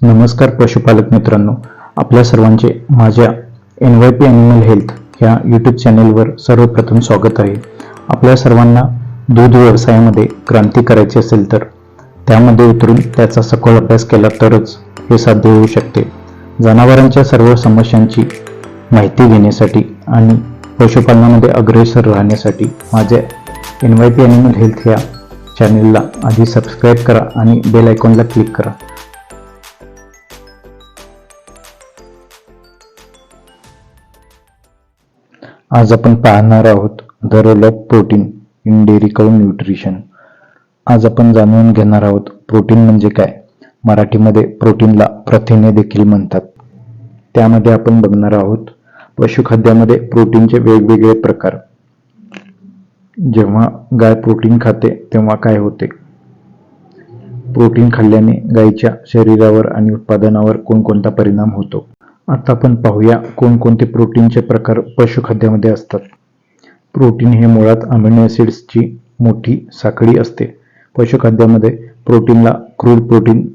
नमस्कार पशुपालक मित्रांनो. आपल्या सर्वांचे माझ्या N Y P animal health ह्या यूट्यूब चॅनेलवर सर्वप्रथम स्वागत आहे. आपल्या सर्वांना दूध व्यवसायामध्ये क्रांती करायची असेल तर त्यामध्ये उतरून त्याचा सखोल अभ्यास केला तरच हे साध्य होऊ शकते. जनावरांच्या सर्व समस्यांची माहिती घेण्यासाठी आणि पशुपालनामध्ये अग्रेसर राहण्यासाठी माझ्या N Y P animal health ह्या चॅनेलला आधी सबस्क्राईब करा आणि बेल आयकॉनला क्लिक करा. आज आपण पाहणार आहोत the role of protein in dairy cow nutrition. आज आपण जाणून घेणार आहोत प्रोटीन म्हणजे काय. मराठीमध्ये प्रोटीनला प्रथिने देखील म्हणतात. त्यामध्ये आपण बघणार आहोत पशुखाद्यामध्ये प्रोटीनचे वेगवेगळे प्रकार. जेव्हा गाय प्रोटीन खाते तेव्हा काय होते? प्रोटीन खाल्ल्याने गायीच्या शरीरावर आणि उत्पादनावर कोणकोणता परिणाम होतो? आता आपण पाहूया कोणकोणते प्रोटीनचे प्रकार पशुखाद्यामध्ये असतात. प्रोटीन हे मुळात अमिनो ॲसिड्सची मोठी साखळी असते. पशुखाद्यामध्ये प्रोटीनला क्रूड प्रोटीन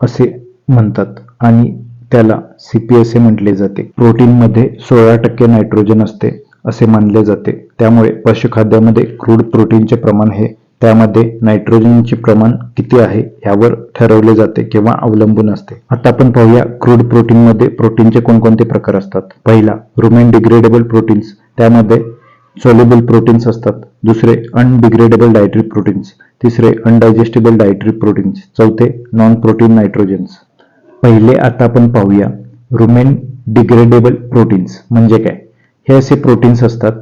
असे म्हणतात आणि त्याला सी पी असे म्हटले जाते. प्रोटीनमध्ये सोळा टक्के नायट्रोजन असते असे मानले जाते. त्यामुळे पशुखाद्यामध्ये क्रूड प्रोटीनचे प्रमाण हे त्यामध्ये नायट्रोजनचे प्रमाण किती आहे यावर ठरवले जाते किंवा अवलंबून असते. आता आपण पाहूया क्रूड प्रोटीनमध्ये प्रोटीनचे कोणकोणते प्रकार असतात. पहिला रुमेन डिग्रेडेबल प्रोटीन्स त्यामध्ये सोलेबल प्रोटीन्स असतात. दुसरे अनडिग्रेडेबल डायटरी प्रोटीन्स तिसरे अनडायजेस्टेबल डायटरी प्रोटीन्स चौथे नॉन प्रोटीन नायट्रोजन्स पहिले आता आपण पाहूया रुमेन डिग्रेडेबल प्रोटीन्स म्हणजे काय? हे असे प्रोटीन्स असतात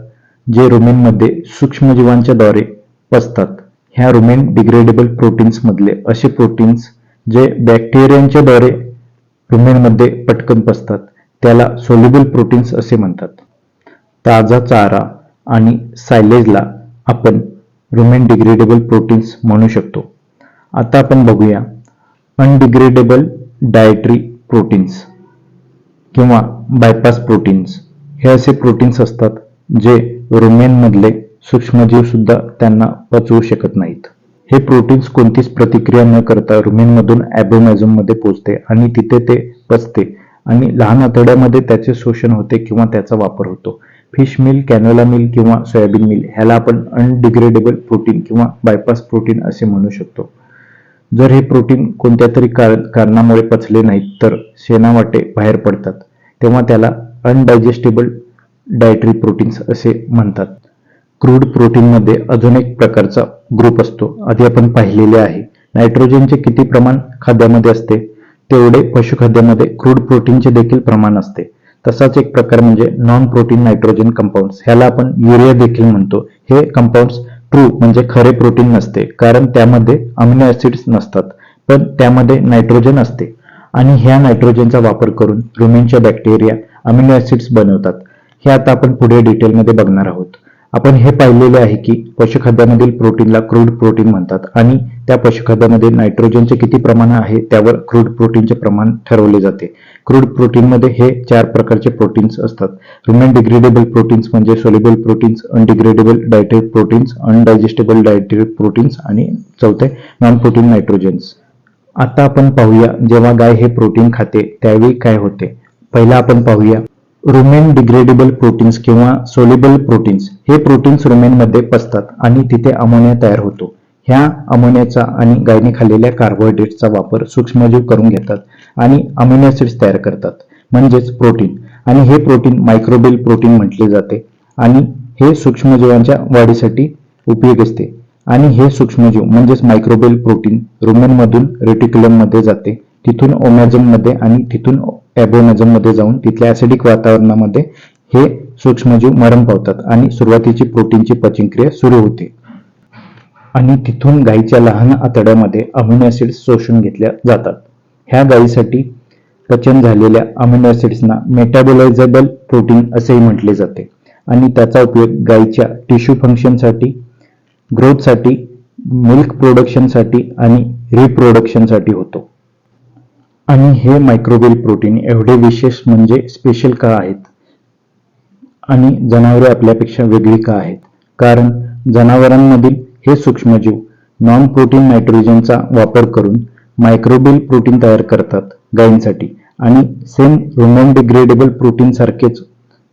जे रुमेनमध्ये सूक्ष्मजीवांच्या द्वारे पसतात. ह्या रुमेन डिग्रेडेबल प्रोटीन्स मधले असे प्रोटीन्स जे बॅक्टेरियांच्या द्वारे रुमेनमध्ये पटकन पसतात. त्याला सोल्युबल प्रोटीन्स असे म्हणतात. ताजा चारा आणि सायलेजला आपण रुमेन डिग्रेडेबल प्रोटीन्स म्हणू शकतो. आता आपण बघूया अनडिग्रेडेबल डायटरी प्रोटीन्स किंवा बायपास प्रोटीन्स हे असे प्रोटीन्स असतात जे रुमेनमधले सूक्ष्मजीव सुद्धा त्यांना पचवू शकत नाहीत. हे प्रोटीन्स कोणतीच प्रतिक्रिया न करता रुमेनमधून ॲबोमॅझोममध्ये पोचते आणि तिथे ते पचते आणि लहान आतड्यामध्ये त्याचे शोषण होते किंवा त्याचा वापर होतो. फिश मिल कॅनोला मिल किंवा सोयाबीन मिल ह्याला आपण अनडिग्रेडेबल प्रोटीन किंवा बायपास प्रोटीन असे म्हणू शकतो. जर हे प्रोटीन कोणत्या तरी कारणामुळे पचले नाहीत तर शेणावाटे बाहेर पडतात. तेव्हा त्याला अनडायजेस्टेबल डायटरी प्रोटीन्स असे म्हणतात. क्रूड प्रोटीनमध्ये अजून एक प्रकारचा ग्रुप असतो. आधी आपण पाहिलेले आहे. नायट्रोजनचे किती प्रमाण खाद्यामध्ये असते? तेवढे पशुखाद्यामध्ये क्रूड प्रोटीनचे देखील प्रमाण असते. तसाच एक प्रकार म्हणजे नॉन प्रोटीन नायट्रोजन कंपाऊंड्स ह्याला आपण युरिया देखील म्हणतो. हे कंपाऊंड्स ट्रू म्हणजे खरे प्रोटीन नसते कारण त्यामध्ये अमिनो ऍसिड्स नसतात पण त्यामध्ये नायट्रोजन असते. आणि ह्या नायट्रोजनचा वापर करून रुमेनच्या बॅक्टेरिया अमिनो ऍसिड्स बनवतात. हे आता आपण पुढे डिटेलमध्ये बघणार आहोत. आपण हे पाहिलेले आहे की पशुखाद्यामधील प्रोटीनला क्रूड प्रोटीन म्हणतात आणि त्या पशुखाद्यामध्ये नायट्रोजनचे किती प्रमाण आहे त्यावर क्रूड प्रोटीनचे प्रमाण ठरवले जाते. क्रूड प्रोटीनमध्ये हे चार प्रकारचे प्रोटीन्स असतात. रुमेन डिग्रेडेबल प्रोटीन्स म्हणजे soluble proteins undegradable dietary proteins undigestable dietary proteins आणि चौथे नॉन प्रोटीन नायट्रोजन्स आता आपण पाहूया जेव्हा गाय हे प्रोटीन खाते त्यावेळी काय होते. पहिला आपण पाहूया रुमेन डिग्रेडेबल प्रोटीन्स किंवा सोलेबल प्रोटीन्स हे प्रोटीन्स रुमेनमध्ये पसतात आणि तिथे अमोनिया तयार होतो. ह्या अमोनियाचा आणि गायने खाल्लेल्या कार्बोहायड्रेटचा वापर सूक्ष्मजीव करून घेतात आणि अमिनो ऍसिड्स तयार करतात. म्हणजेच प्रोटीन आणि हे प्रोटीन मायक्रोबेल प्रोटीन म्हटले जाते आणि हे सूक्ष्मजीवांच्या वाढीसाठी उपयोग असते. आणि हे सूक्ष्मजीव म्हणजेच मायक्रोबेल प्रोटीन रुमेनमधून रेटिक्युलममध्ये जाते. तिथून ओमॅझममध्ये आणि तिथून ॲबोमॅझममध्ये जाऊन तिथल्या ऍसिडिक वातावरणामध्ये हे सूक्ष्मजीव मरण पावतात आणि सुरुवातीची प्रोटीनची पचनक्रिया सुरू होते. आणि तिथून गायीच्या लहान आतड्यामध्ये अमिनो ॲसिड्स शोषून घेतल्या जातात. ह्या गायीसाठी पचन झालेल्या अमिनो ॲसिड्सना मेटाबोलायझेबल प्रोटीन असेही म्हटले जाते. आणि त्याचा उपयोग गायीच्या टिश्यू फंक्शनसाठी ग्रोथसाठी मिल्क प्रोडक्शनसाठी आणि रिप्रोडक्शनसाठी होतो. आणि हे मायक्रोबेल प्रोटीन एवढे विशेष म्हणजे स्पेशल का आहेत? आणि जनावरे आपल्यापेक्षा वेगळी का आहेत? कारण जनावरांमधील हे सूक्ष्मजीव नॉन प्रोटीन नायट्रोजनचा वापर करून मायक्रोबेल प्रोटीन तयार करतात गायींसाठी. आणि सेम रुमेन डिग्रेडेबल प्रोटीन सारखेच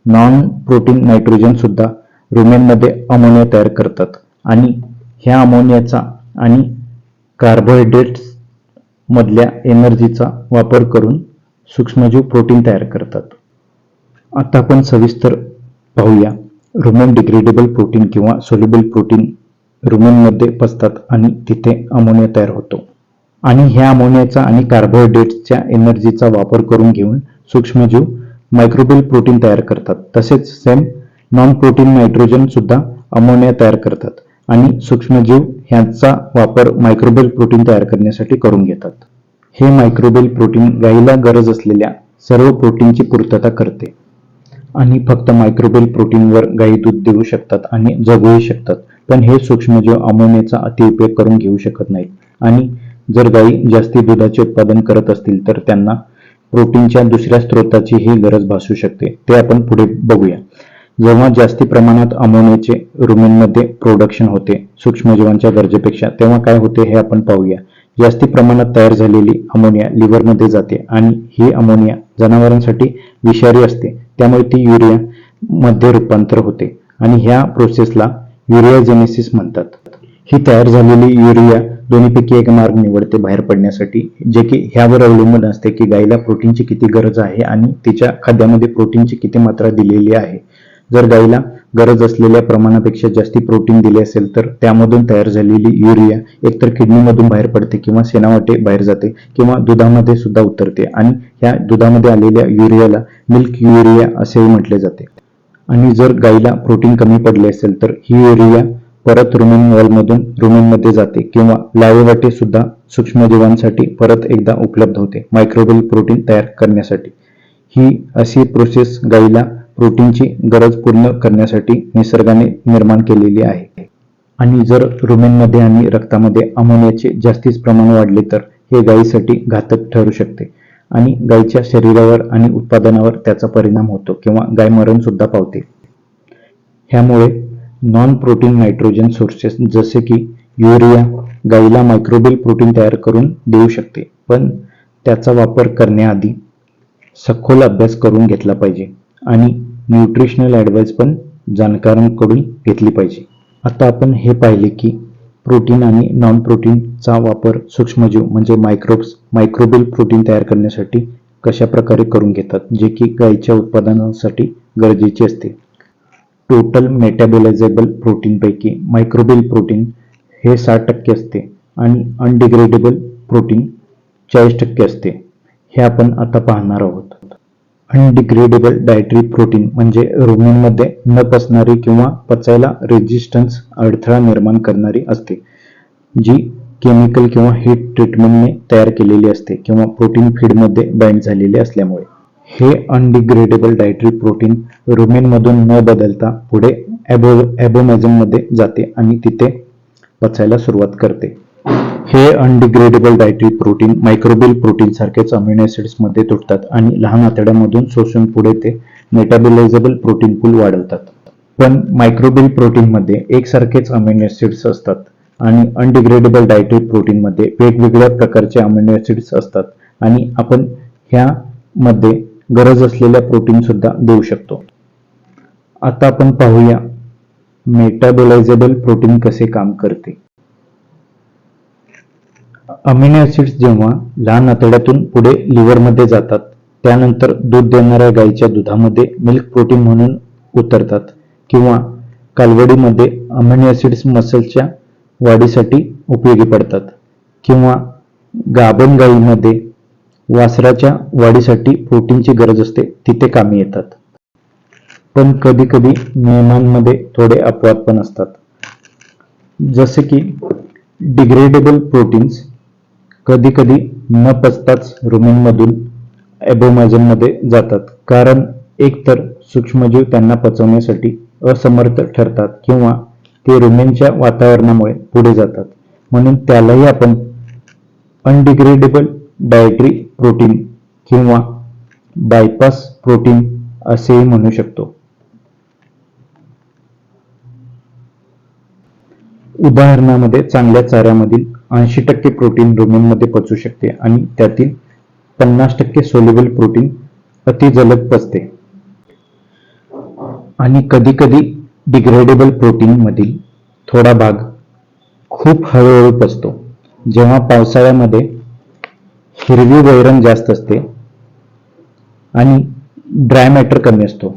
नॉन प्रोटीन नायट्रोजन सुद्धा रुमेनमध्ये अमोनिया तयार करतात. आणि ह्या अमोनियाचा आणि कार्बोहायड्रेट्स मधल्या एनर्जीचा वापर करून सूक्ष्मजीव प्रोटीन तयार करतात. आता आपण सविस्तर पाहूया. रुमेन डिग्रेडेबल प्रोटीन किंवा सोल्युबल प्रोटीन रुमेनमध्ये पसतात आणि तिथे अमोनिया तयार होतो. आणि ह्या अमोनियाचा आणि कार्बोहायड्रेट्सच्या एनर्जीचा वापर करून घेऊन सूक्ष्मजीव मायक्रोबिल प्रोटीन तयार करतात. तसेच सेम नॉन प्रोटीन नायट्रोजन सुद्धा अमोनिया तयार करतात. आणि सूक्ष्मजीव ह्यांचा वापर मायक्रोबेल प्रोटीन तयार करण्यासाठी करून घेतात. हे मायक्रोबेल प्रोटीन गायीला गरज असलेल्या सर्व प्रोटीनची पूर्तता करते. आणि फक्त मायक्रोबेल प्रोटीनवर गायी दूध देऊ शकतात आणि जगूही शकतात. पण हे सूक्ष्मजीव अमोनियाचा अतिउपयोग करून घेऊ शकत नाहीत. आणि जर गायी जास्ती दुधाचे उत्पादन करत असतील तर त्यांना प्रोटीनच्या दुसऱ्या स्रोताची ही गरज भासू शकते. ते आपण पुढे बघूया. जेव्हा जास्ती प्रमाणात अमोनियाचे रुमेनमध्ये प्रोडक्शन होते सूक्ष्मजीवांच्या गरजेपेक्षा तेव्हा काय होते हे आपण पाहूया. जास्ती प्रमाणात तयार झालेली अमोनिया लिव्हरमध्ये जाते आणि ही अमोनिया जनावरांसाठी विषारी असते. त्यामुळे ती युरिया मध्ये रूपांतर होते आणि ह्या प्रोसेसला युरियाजेनेसिस म्हणतात. ही तयार झालेली युरिया दोन्हीपैकी एक मार्ग निवडते बाहेर पडण्यासाठी जे की ह्यावर अवलंबून असते की गायीला प्रोटीनची किती गरज आहे आणि तिच्या खाद्यामध्ये प्रोटीनची किती मात्रा दिलेली आहे. जर गाईला गरज असलेल्या प्रमाणापेक्षा जास्ती प्रोटीन दिले असेल तर त्यामधून तयार झालेली युरिया एकतर किडनीमधून बाहेर पडते किंवा सेनावाटे बाहेर जाते किंवा दुधामध्ये सुद्धा उतरते आणि ह्या दुधामध्ये आलेल्या युरियाला मिल्क युरिया असेही म्हटले जाते. आणि जर गाईला प्रोटीन कमी पडले असेल तर ही युरिया परत रुमेन वॉलमधून रुमेनमध्ये जाते किंवा लावेवाटे सुद्धा सूक्ष्मजीवांसाठी परत एकदा उपलब्ध होते. मायक्रोवेल प्रोटीन तयार करण्यासाठी. ही अशी प्रोसेस गाईला प्रोटीनची गरज पूर्ण करण्यासाठी निसर्गाने निर्माण केलेली आहे. आणि जर रुमेनमध्ये आणि रक्तामध्ये अमोनियाचे जास्तीच प्रमाण वाढले तर हे गायीसाठी घातक ठरू शकते आणि गायीच्या शरीरावर आणि उत्पादनावर त्याचा परिणाम होतो किंवा गाय मरण सुद्धा पावते. ह्यामुळे नॉन प्रोटीन नायट्रोजन सोर्सेस जसे की युरिया गायीला मायक्रोबिल प्रोटीन तयार करून देऊ शकते पण त्याचा वापर करण्याआधी सखोल अभ्यास करून घेतला पाहिजे आणि न्यूट्रिशनल ॲडवाईस पण जाणकारांकडून घेतली पाहिजे. आता आपण हे पाहिले की प्रोटीन आणि नॉन प्रोटीनचा वापर सूक्ष्मजीव म्हणजे मायक्रोब्स मायक्रोबिल प्रोटीन तयार करण्यासाठी कशा प्रकारे करून घेतात जे की गायीच्या उत्पादनासाठी गरजेचे असते. टोटल मेटाबोलायझेबल प्रोटीनपैकी मायक्रोबिल प्रोटीन हे साठ टक्के असते आणि अनडिग्रेडेबल प्रोटीन चाळीस टक्के असते. हे आपण आता पाहणार आहोत. अनडिग्रेडेबल डायटरी प्रोटीन म्हणजे रुग्णांमध्ये न पचणारी किंवा पचायला रेजिस्टन्स अडथळा निर्माण करणारी असते जी केमिकल किंवा हीट ट्रीटमेंटने तयार केलेली असते किंवा प्रोटीन फीडमध्ये बाइंड झालेले असल्यामुळे. हे अनडिग्रेडेबल डायटरी प्रोटीन रुमेनमधून न बदलता पुढे ॲबो ॲबोमॅझनमध्ये जाते आणि तिथे पचायला सुरुवात करते. हे undegradable dietary protein microbial protein सारखेच अमिनो मध्ये तुटतात आणि लहान आतड्यामधून शोषून पुढे ते मेटाबोलायझेबल प्रोटीन पूल वाढवतात. पण मायक्रोबिल प्रोटीनमध्ये एकसारखेच अमिनो ऍसिड्स असतात आणि अनडिग्रेडेबल डायटरी प्रोटीनमध्ये वेगवेगळ्या प्रकारचे अमिनो ऍसिड्स असतात आणि आपण ह्यामध्ये गरज असलेल्या प्रोटीन सुद्धा देऊ शकतो. आता आपण पाहूया मेटाबोलायझेबल प्रोटीन कसे काम करते. अमिनो ऍसिड्स जेव्हा लहान आतड्यातून पुढे लिव्हरमध्ये जातात त्यानंतर दूध देणाऱ्या गायीच्या दुधामध्ये मिल्क प्रोटीन म्हणून उतरतात किंवा कालवडीमध्ये अमिनो ऍसिड्स मसलच्या वाढीसाठी उपयोगी पडतात किंवा गाभण गायीमध्ये वासराच्या वाढीसाठी प्रोटीनची गरज असते तिथे कामी येतात. पण कधी कधी नियमांमध्ये थोडे अपवाद पण असतात. जसे की डिग्रेडेबल प्रोटीन्स कधी कधी न पचताच रुमेनमधून ॲबोमॅझनमध्ये जातात. कारण एकतर सूक्ष्मजीव त्यांना पचवण्यासाठी असमर्थ ठरतात किंवा ते रुमेनच्या वातावरणामुळे पुढे जातात. म्हणून त्यालाही आपण अनडिग्रेडेबल डायटरी प्रोटीन किंवा बायपास प्रोटीन असेही म्हणू शकतो. उदाहरणामध्ये चांगल्या चाऱ्यामधील ऐंशी टक्के प्रोटीन रुमेनमध्ये पचू शकते आणि त्यातील पन्नास टक्के सोल्युबल प्रोटीन अतिजलद पचते. आणि कधीकधी डिग्रेडेबल प्रोटीन मधील थोडा भाग खूप हळूहळू पचतो. जेव्हा पावसाळ्यामध्ये हिरवी वैरण जास्त असते आणि ड्राय मॅटर कमी असतो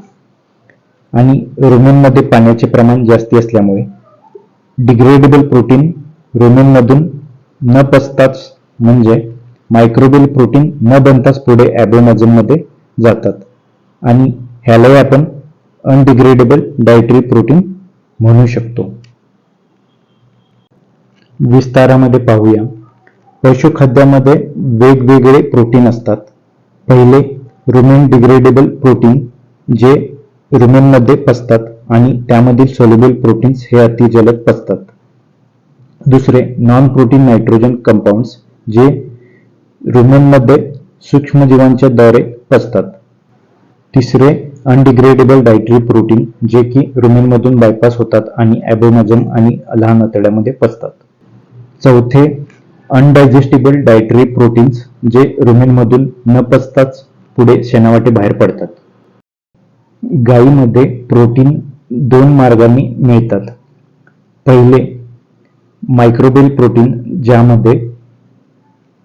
आणि रुमेनमध्ये पाण्याचे प्रमाण जास्ती असल्यामुळे डिग्रेडेबल प्रोटीन रुमेनमधून न पचताच म्हणजे मायक्रोबिल प्रोटीन न बनताच पुढे ॲबोमॅझममध्ये जातात. आणि ह्यालाही आपण अनडिग्रेडेबल डायटरी प्रोटीन म्हणू शकतो. विस्तारामध्ये पाहूया. पशुखाद्यामध्ये वेगवेगळे प्रोटीन असतात. पहिले रुमेन डिग्रेडेबल प्रोटीन जे रुमेनमध्ये पचतात आणि त्यामधील सोल्युबल प्रोटीन्स हे अतिजलद पचतात. दुसरे नॉन प्रोटीन नायट्रोजन कंपाऊंड्स जे रुमेनमध्ये सूक्ष्मजीवांच्या द्वारे पसतात तिसरे अनडिग्रेडेबल डायटरी प्रोटीन जे की रुमेनमधून बायपास होतात आणि ॲबोमॅझम आणि लहान आतड्यामध्ये पसतात. चौथे अनडायजेस्टिबल डायटरी प्रोटीन्स जे रुमेनमधून न पचताच पुढे शेणावाटे बाहेर पडतात. गायीमध्ये प्रोटीन दोन मार्गांनी मिळतात. पहिले मायक्रोबिल प्रोटीन ज्यामध्ये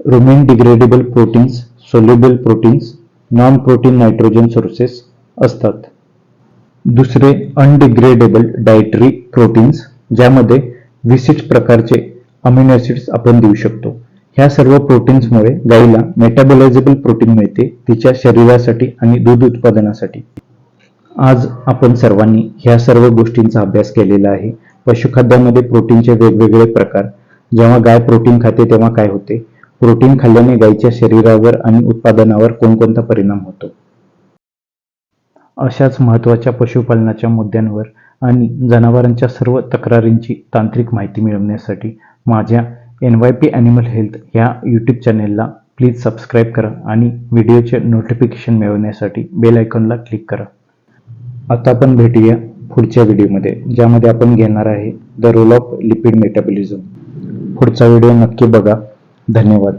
rumen degradable proteins soluble proteins non protein nitrogen sources असतात. दुसरे अनडिग्रेडेबल डायटरी प्रोटीन्स ज्यामध्ये विशिष्ट प्रकारचे अमिनो ॲसिड्स आपण देऊ शकतो. ह्या सर्व प्रोटीन्समुळे गाईला मेटाबोलायझेबल प्रोटीन मिळते तिच्या शरीरासाठी आणि दूध उत्पादनासाठी. आज आपण सर्वांनी ह्या सर्व गोष्टींचा अभ्यास केलेला आहे. पशुखाद्यामध्ये प्रोटीनचे वेगवेगळे प्रकार. जेव्हा गाय प्रोटीन खाते तेव्हा काय होते? प्रोटीन खाल्ल्याने गायीच्या शरीरावर आणि उत्पादनावर कोणकोणता परिणाम होतो? अशाच महत्त्वाच्या पशुपालनाच्या मुद्द्यांवर आणि जनावरांच्या सर्व तक्रारींची तांत्रिक माहिती मिळवण्यासाठी माझ्या N Y P animal health ह्या यूट्यूब चॅनेलला प्लीज सबस्क्राईब करा आणि व्हिडिओचे नोटिफिकेशन मिळवण्यासाठी बेल आयकॉनला क्लिक करा. आता आपण भेटूया पुढच्या व्हिडिओमध्ये ज्यामध्ये आपण घेणार आहे the role of lipid metabolism. पुढचा व्हिडिओ नक्की बघा. धन्यवाद.